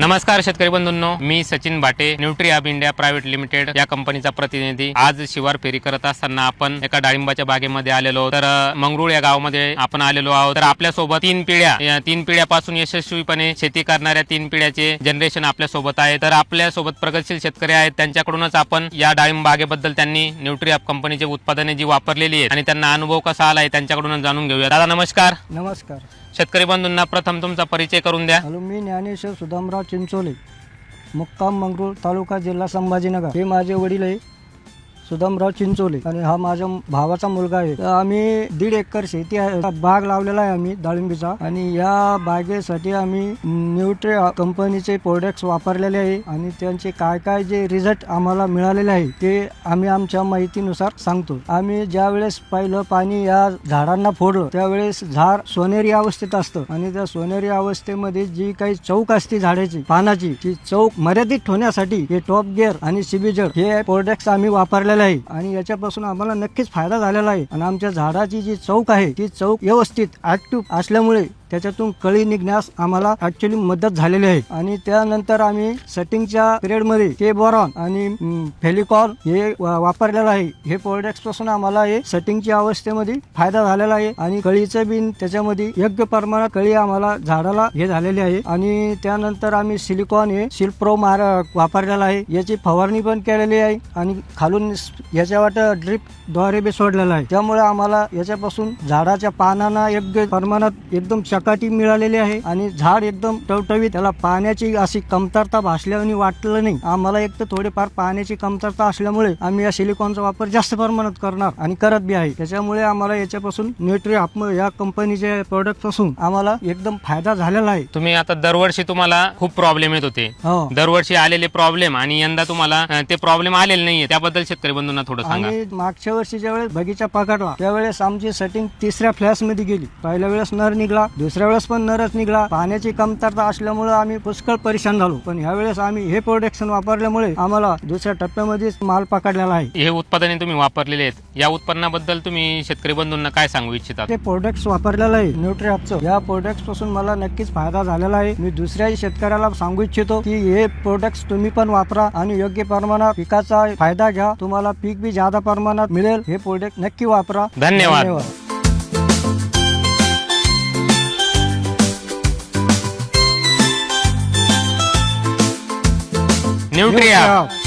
नमस्कार शेतकरी बंधूंनो मी Sachin Bhate nutri hub India private limited या कंपनीचा प्रतिनिधी. आज शिवार फेरी करत असताना आपण एका डाळिंबाच्या बागेमध्ये आलेलो तर मंगरुळ या गावामध्ये आपण आलेलो आहोत. तर आपल्यासोबत तीन पिढ्या या तीन पिढ्यापासून यशस्वीपणे शेती करणाऱ्या तीन पिढ्याचे जनरेशन आपल्यासोबत आहे. तर आपल्यासोबत प्रगतशील शेतकरी आहेत. त्यांच्याकडूनच आपण या डाळिंब बागेबद्दल त्यांनी न्यूट्री हब कंपनीची उत्पादने जी वापरलेली आहेत आणि त्यांना अनुभव कसा आला आहे त्यांच्याकडूनच जाणून घेऊया दादा नमस्कार. नमस्कार. शेतकरी बंधूंना प्रथम तुमचा परिचय करून द्या. हॅलो मी ज्ञानेश्वर सुदामराव चिंचोले मुक्काम मंगरूळ तालुका जिल्हा संभाजीनगर. हे माझे वडील आहे सुदामराव चिंचोले. आणि हा माझ्या भावाचा मुलगा आहे. तर आम्ही दीड एकर शेती आहे. बाग लावलेला आहे आम्ही डाळिंबीचा. आणि या बागेसाठी आम्ही न्यूट्रे कंपनीचे प्रोडक्ट्स वापरलेले आहे. आणि त्यांचे काय काय जे रिझल्ट आम्हाला मिळालेले आहे ते आम्ही आमच्या माहितीनुसार सांगतो. आम्ही ज्या वेळेस पहिलं पाणी या झाडांना फोडलं त्यावेळेस झाड सोनेरी अवस्थेत असतं. आणि त्या सोनेरी अवस्थेमध्ये जी काही चौक असते झाडाची पानाची ती चौक मर्यादित ठेवण्यासाठी हे टॉप गिअर आणि सिबिजर हे प्रोडक्ट्स आम्ही वापरलेले आहे. आणि याच्यापासून आम्हाला नक्कीच फायदा झालेला आहे. आणि आमच्या झाडाची जी चौक आहे ती चौक व्यवस्थित ऍक्टिव्ह असल्यामुळे त्याच्यातून कळी निघण्यास आम्हाला ऍक्च्युली मदत झालेली आहे. आणि त्यानंतर आम्ही सेटिंगच्या पिरियडमध्ये के बोरॉन आणि फेलिकॉन हे वा- वापरलेलं आहे. हे प्रोडक्टपासून आम्हाला हे सेटिंगच्या अवस्थेमध्ये फायदा झालेला आहे. आणि कळीचं बिन त्याच्यामध्ये योग्य प्रमाणात कळी आम्हाला झाडाला हे झालेली आहे. आणि त्यानंतर आम्ही सिलिकॉन हे सिल्क प्रो मार वापरलेला आहे. याची फवारणी पण केलेली आहे. आणि खालून याच्या वाट ड्रिपद्वारे बी सोडलेला आहे. त्यामुळे आम्हाला याच्यापासून झाडाच्या पानांना योग्य प्रमाणात एकदम चकाटी मिळालेली आहे आणि झाड एकदम टवटवीत त्याला पाण्याची अशी कमतरता भासल्याने वाटलं नाही. आम्हाला एक तर थोडेफार पाण्याची कमतरता असल्यामुळे आम्ही या सिलिकॉनचा वापर जास्त प्रमाणात करणार आणि करत बी आहे. त्याच्यामुळे आम्हाला याच्यापासून न्यूट्री आप या कंपनीच्या प्रोडक्टपासून आम्हाला एकदम फायदा झालेला आहे. तुम्ही आता दरवर्षी तुम्हाला खूप प्रॉब्लेम येत होते. हो. दरवर्षी आलेले प्रॉब्लेम आणि यंदा तुम्हाला ते प्रॉब्लेम आलेले नाहीये. त्याबद्दल शेतकरी बंधूंना थोडं सांगा. आणि मागच्या वर्षीच्या वेळेस बगीचा पकडला त्यावेळेस आमची सेटिंग तिसऱ्या फ्लॅशमध्ये गेली. पहिल्या वेळेस नर निघला दुसऱ्या वेळेस पण नरच निघला. पाण्याची कमतरता असल्यामुळे आम्ही पुष्कळ परेशान झालो. पण ह्या वेळेस आम्ही हे प्रोडक्शन वापरल्यामुळे आम्हाला दुसऱ्या टप्प्यामध्येच माल पकडलेला आहे. हे उत्पादने तुम्ही वापरलेले आहेत. या उत्पन्नाबद्दल तुम्ही शेतकरी बंधूंना काय सांगू इच्छितात ते प्रोडक्ट्स वापरलेलं आहे न्यूट्रीअपचं या प्रोडक्ट्सपासून मला नक्कीच फायदा झालेला आहे. मी दुसऱ्याही शेतकऱ्याला सांगू इच्छितो की हे प्रोडक्ट्स तुम्ही पण वापरा आणि योग्य प्रमाणात पिकाचा फायदा घ्या. तुम्हाला पीक बी जादा प्रमाणात मिळेल हे प्रोडक्ट नक्की वापरा. धन्यवाद. Nenhum trião. trião.